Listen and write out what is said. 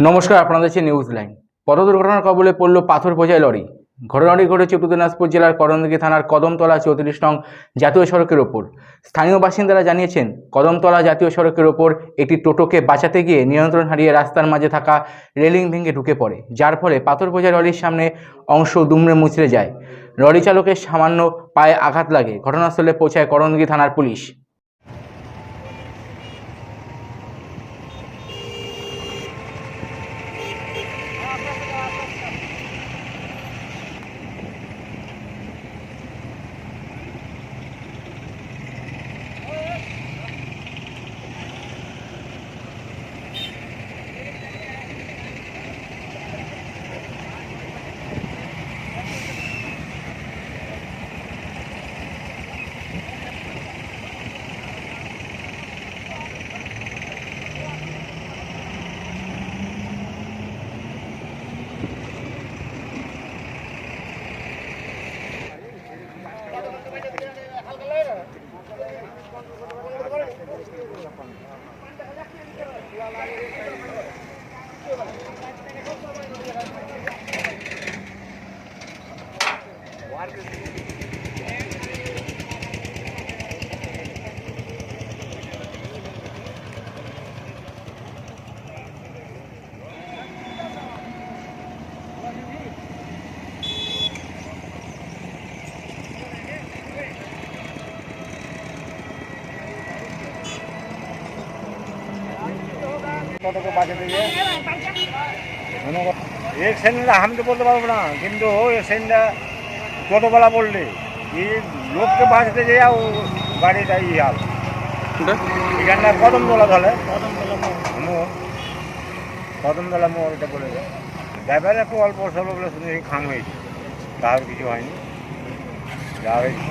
নমস্কার, আপনাদের হচ্ছে নিউজ লাইন পথ দুর্ঘটনার কবলে পড়ল পাথর বোঝাই লরি। ঘটনাটি ঘটেছে উত্তর দিনাজপুর জেলার করণদিঘি থানার কদমতলা চৌত্রিশ নং জাতীয় সড়কের ওপর। স্থানীয় বাসিন্দারা জানিয়েছেন, কদমতলা জাতীয় সড়কের ওপর একটি টোটোকে বাঁচাতে গিয়ে নিয়ন্ত্রণ হারিয়ে রাস্তার মাঝে থাকা রেলিং ভেঙে ঢুকে পড়ে, যার ফলে পাথর বোঝাই লরির সামনে অংশ দুমড়ে মুচড়ে যায়। লরি চালকের সামান্য পায়ে আঘাত লাগে। ঘটনাস্থলে পৌঁছায় করণদিঘি থানার পুলিশ। Guarda টোটোকে বাঁচাতে গিয়ে এক সেন্টটা আমি তো বলতে পারব না কিন্তু এক সেন্টটা টোটোবেলা বললে এই লোককে বাঁচতে যেয়ে ও গাড়িটা ই হাল এখানটা কদম তোলা ধরে মোড় কদম তোলা মোড় এটা বলে দেয় ড্রাইভার একটু অল্প স্বল্প বলে শুনে খাম হয়েছে তার কিছু হয়নি যা হয়েছে